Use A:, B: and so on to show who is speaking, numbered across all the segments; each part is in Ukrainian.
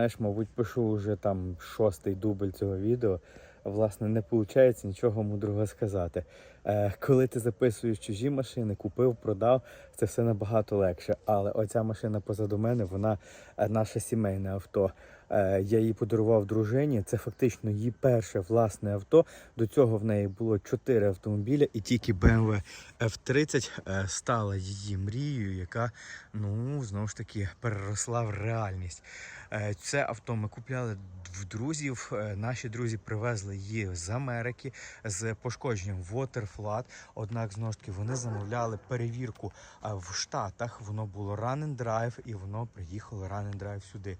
A: Знаєш, мабуть, пишу вже там шостий дубль цього відео. Власне, не виходить нічого мудрого сказати. Е, коли ти записуєш чужі машини, купив, продав, це все набагато легше. Але оця машина позаду мене, вона е, наше сімейне авто. Е, я її подарував дружині. Це фактично її перше власне авто. До цього в неї було чотири автомобіля, і тільки BMW F30 е, стала її мрією, яка ну знову ж таки переросла в реальність. Е, Це авто ми купляли в друзів. Наші друзі привезли її з Америки з пошкодженням Waterflat. Однак знову ж таки вони замовляли перевірку в Штатах. Воно було run and drive і воно приїхало run and drive сюди.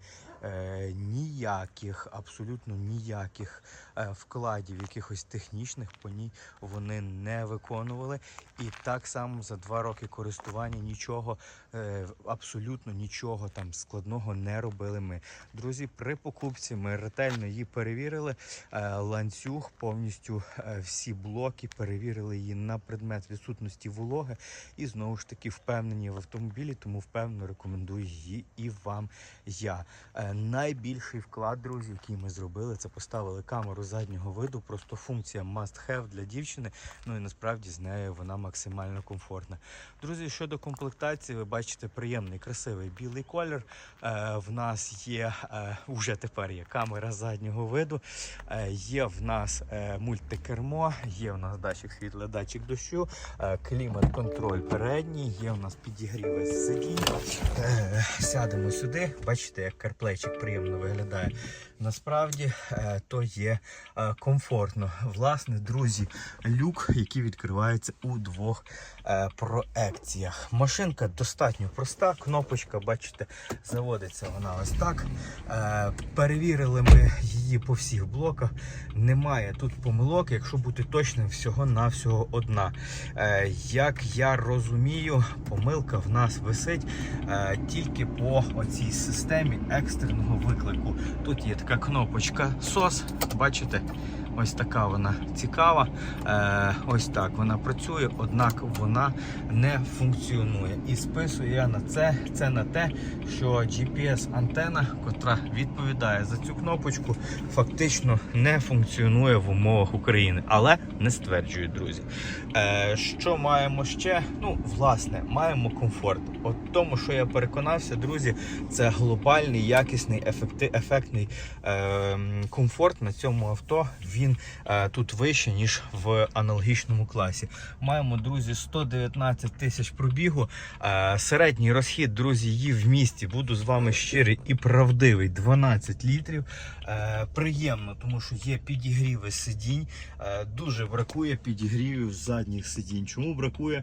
A: Ніяких, абсолютно ніяких е, вкладів, якихось технічних по ній вони не виконували. І так само за два роки користування нічого, е, абсолютно нічого там складного не робили ми. Друзі, при покупці ми ретельно її перевірили. Е, ланцюг, повністю всі блоки, перевірили її на предмет відсутності вологи. І знову ж таки впевнені в автомобілі, тому впевнено рекомендую її і вам я. Е, Найбільший вклад, друзі, який ми зробили, це поставили камеру заднього виду. Просто функція must have для дівчини. Ну і насправді з нею вона максимально комфортна. Друзі, щодо комплектації, ви бачите приємний, красивий білий колір. Е, в нас є е, уже тепер є камера заднього виду. Е, є в нас е, мультикермо, є в нас датчик світла, датчик дощу, е, клімат-контроль передній, є в нас підігріви сидінь. Е, сядемо сюди. Бачите, як карплейчик приємно виглядає. Насправді е, то є е, комфортно. Власне, друзі, люк, який відкривається у двох е, проекціях. Машинка достатньо проста. Кнопочка, бачите, заводиться вона ось так. Перевірили ми її по всіх блоках. Немає тут помилок, якщо бути точним, всього-навсього одна. Як я розумію, помилка в нас висить тільки по оцій системі екстреного виклику. Тут є така кнопочка SOS, бачите? Ось така вона цікава. Е, ось так вона працює, однак вона не функціонує. І списую я на це, це на те, що GPS-антена, котра відповідає за цю кнопочку, фактично не функціонує в умовах України, але не стверджую, друзі. Е, що маємо ще? Ну, власне, маємо комфорт. От тому, що я переконався, друзі, це глобальний, якісний, ефекти, ефектний е, комфорт на цьому авто. Він е, тут вище, ніж в аналогічному класі. Маємо, друзі, 119 тисяч пробігу. Е, середній розхід, друзі, її в місті. Буду з вами щирий і правдивий. 12 літрів. Е, приємно, тому що є підігріви сидінь. Дуже бракує підігрівів задніх сидінь. Чому бракує?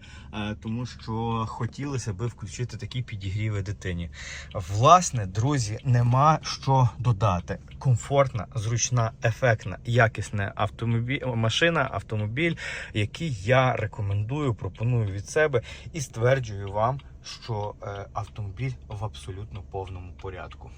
A: Тому що хотілося би включити такі підігріви дитині. Власне, друзі, нема що додати. Комфортна, зручна, ефектна, якісна автомобіль, машина, автомобіль, який я рекомендую, пропоную від себе і стверджую вам, що е, автомобіль в абсолютно повному порядку.